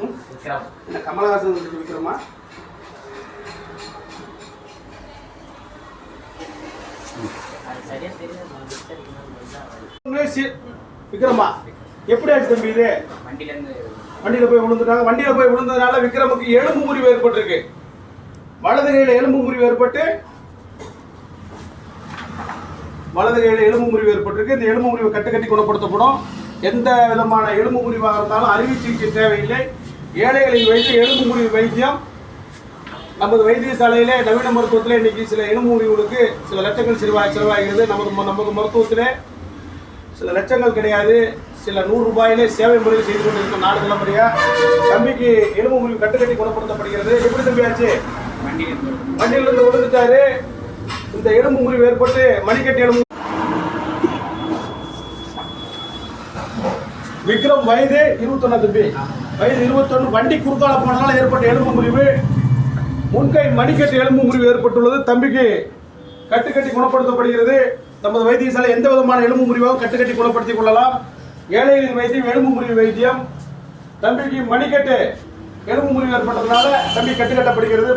ம்? விக்ரம் என்ன கமலஹாசன் விக்ரமா அது விக்ரமா. எப்படி ஆச்சு தம்பி இது? வண்டியில வண்டியில போய் விழுந்துட்டாங்க. வண்டியில போய் விழுந்ததுனால விக்ரமுக்கு எலும்பு முறிவு ஏற்பட்டிருக்கு. வலது கையில எலும்பு முறிவு ஏற்பட்டு வலது கையில எலும்பு முறிவு ஏற்பட்டிருக்கு. இந்த எலும்பு முறிவை கட்டு கட்டி குணப்படுத்தப்படும். எந்த விதமான எலும்பு முறிவாக இருந்தாலும் அறுவை சிகிச்சை தேவையில்லை. ஏழைகளை வைத்து எலும்பு முறிவு வைத்தியம். நமது வைத்தியசாலையிலே நவீன மருத்துவத்தில் இன்னைக்கு சில எலும்பு முறிவுகளுக்கு சில லட்சங்கள் செலவாக செலவாகிறது. நமது நமது மருத்துவத்திலே சில லட்சங்கள் கிடையாது. சில நூறு ரூபாயிலே சேவை முறையில் செய்து கொண்டிருக்கும் நாடு தலைமுறையா தம்பிக்கு எலும்பு முறிவு கட்டுக்கட்டி குணப்படுத்தப்படுகிறது. எப்படி தம்பியாச்சு வண்டியில இருந்து வண்டியிலிருந்து விழுந்துட்டாரு. இந்த எலும்பு முறிவு ஏற்பட்டு மணிக்கட்டு எலும்பு விக்ரம் வயது இருபத்தொன்னா தம்பி. வயது இருபத்தொன்று வண்டி குறுக்கால போனதால் ஏற்பட்ட எலும்பு முறிவு. முன்கை மணிக்கட்டு எலும்பு முறிவு ஏற்பட்டுள்ளது. தம்பிக்கு கட்டுக்கட்டி குணப்படுத்தப்படுகிறது. நமது வைத்தியசாலை எந்த விதமான எலும்பு முறிவாகவும் கட்டுக்கட்டி குணப்படுத்திக் கொள்ளலாம். ஏழைகளின் வைத்தியம் எலும்பு முறிவு வைத்தியம். தம்பிக்கு மணிக்கட்டு எலும்பு முறிவு ஏற்பட்டதுனால தம்பி கட்டுக்கட்டப்படுகிறது.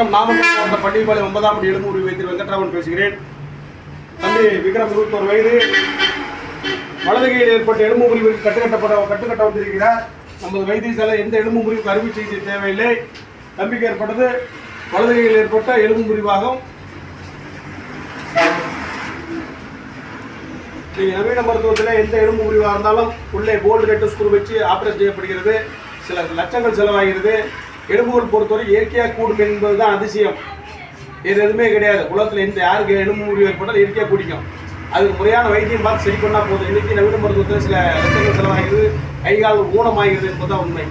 வணக்கம். நாமக்கல் மாவட்ட பள்ளிப்பாளையம் ஒன்பதாம் படி எலும்பு வைத்திரு வெங்கட்ராமன் பேசுகிறேன். தம்பி விக்ரம் இருபத்தோரு வயது. வலது கையில் ஏற்பட்ட எலும்பு முறிவுக்கு கட்டுக்கட்டப்பட கட்டுக்கட்ட வந்திருக்கிறார். நமது வைத்தியசாலை எந்த எலும்பு முறிவுக்கு அறுவை சிகிச்சை தேவையில்லை. தம்பிக்கு ஏற்பட்டது வலது கையில் ஏற்பட்ட எலும்பு முறிவாகும். நீங்கள் நவீன மருத்துவத்தில் எந்த எலும்பு முறிவாக இருந்தாலும் உள்ளே போல்டு ரெட்டு ஸ்க்ரூ வச்சு ஆப்ரேட் செய்யப்படுகிறது. சில லட்சங்கள் செலவாகிறது. எலும்புகள் பொறுத்தவரை இயற்கையாக கூடும் என்பது தான் அதிசயம். வேறு எதுவுமே கிடையாது. உலகத்தில் எந்த யாருக்கு எலும்பு முறிவு ஏற்பட்டால் இயற்கையாக பிடிக்கும் அதுக்கு முறையான வைத்தியம் பார்த்து சரி பண்ணால் போதும். இன்றைக்கி நவீன மருத்துவத்தில் சில லட்சங்கள் செலவாகிறது கைகால் ஊனமாகிறது ஊனமாகிறது என்பதுதான் உண்மை.